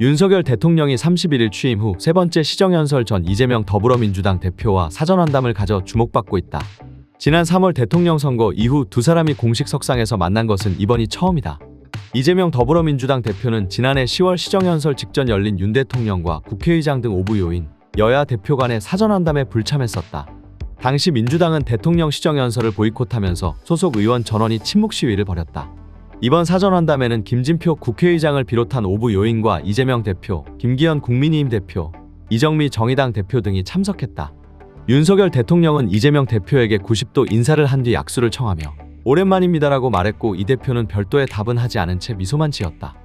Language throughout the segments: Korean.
윤석열 대통령이 31일 취임 후 세 번째 시정연설 전 이재명 더불어민주당 대표와 사전환담을 가져 주목받고 있다. 지난 3월 대통령 선거 이후 두 사람이 공식 석상에서 만난 것은 이번이 처음이다. 이재명 더불어민주당 대표는 지난해 10월 시정연설 직전 열린 윤 대통령과 국회의장 등 오부 요인, 여야 대표 간의 사전환담에 불참했었다. 당시 민주당은 대통령 시정연설을 보이콧하면서 소속 의원 전원이 침묵 시위를 벌였다. 이번 사전환담에는 김진표 국회의장을 비롯한 오부 요인과 이재명 대표, 김기현 국민의힘 대표, 이정미 정의당 대표 등이 참석했다. 윤석열 대통령은 이재명 대표에게 90도 인사를 한 뒤 약수를 청하며 오랜만입니다라고 말했고 이 대표는 별도의 답은 하지 않은 채 미소만 지었다.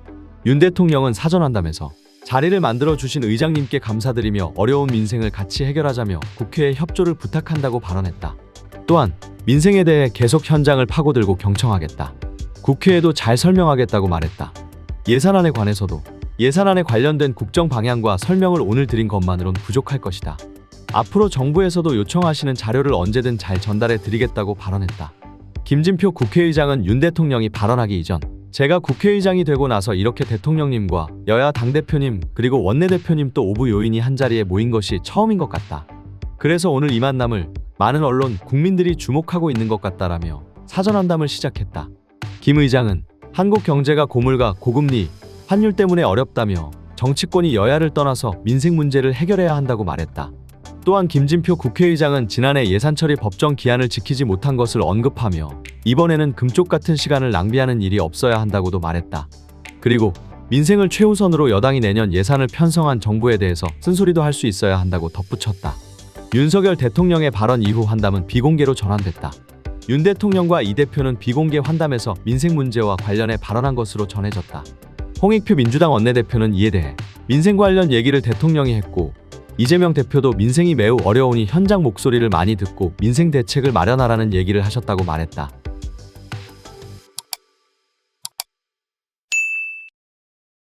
윤 대통령은 사전환담에서 자리를 만들어 주신 의장님께 감사드리며 어려운 민생을 같이 해결하자며 국회에 협조를 부탁한다고 발언했다. 또한 민생에 대해 계속 현장을 파고들고 경청하겠다. 국회에도 잘 설명하겠다고 말했다. 예산안에 관해서도 예산안에 관련된 국정 방향과 설명을 오늘 드린 것만으론 부족할 것이다. 앞으로 정부에서도 요청하시는 자료를 언제든 잘 전달해 드리겠다고 발언했다. 김진표 국회의장은 윤 대통령이 발언하기 이전 제가 국회의장이 되고 나서 이렇게 대통령님과 여야 당대표님 그리고 원내대표님 또 오부 요인이 한자리에 모인 것이 처음인 것 같다. 그래서 오늘 이 만남을 많은 언론 국민들이 주목하고 있는 것 같다라며 사전환담을 시작했다. 김 의장은 한국 경제가 고물가 고금리 환율 때문에 어렵다며 정치권이 여야를 떠나서 민생 문제를 해결해야 한다고 말했다. 또한 김진표 국회의장은 지난해 예산 처리 법정 기한을 지키지 못한 것을 언급하며 이번에는 금쪽 같은 시간을 낭비하는 일이 없어야 한다고도 말했다. 그리고 민생을 최우선으로 여당이 내년 예산을 편성한 정부에 대해서 쓴소리도 할 수 있어야 한다고 덧붙였다. 윤석열 대통령의 발언 이후 환담은 비공개로 전환됐다. 윤 대통령과 이 대표는 비공개 환담에서 민생 문제와 관련해 발언한 것으로 전해졌다. 홍익표 민주당 원내대표는 이에 대해 민생 관련 얘기를 대통령이 했고 이재명 대표도 민생이 매우 어려우니 현장 목소리를 많이 듣고 민생 대책을 마련하라는 얘기를 하셨다고 말했다.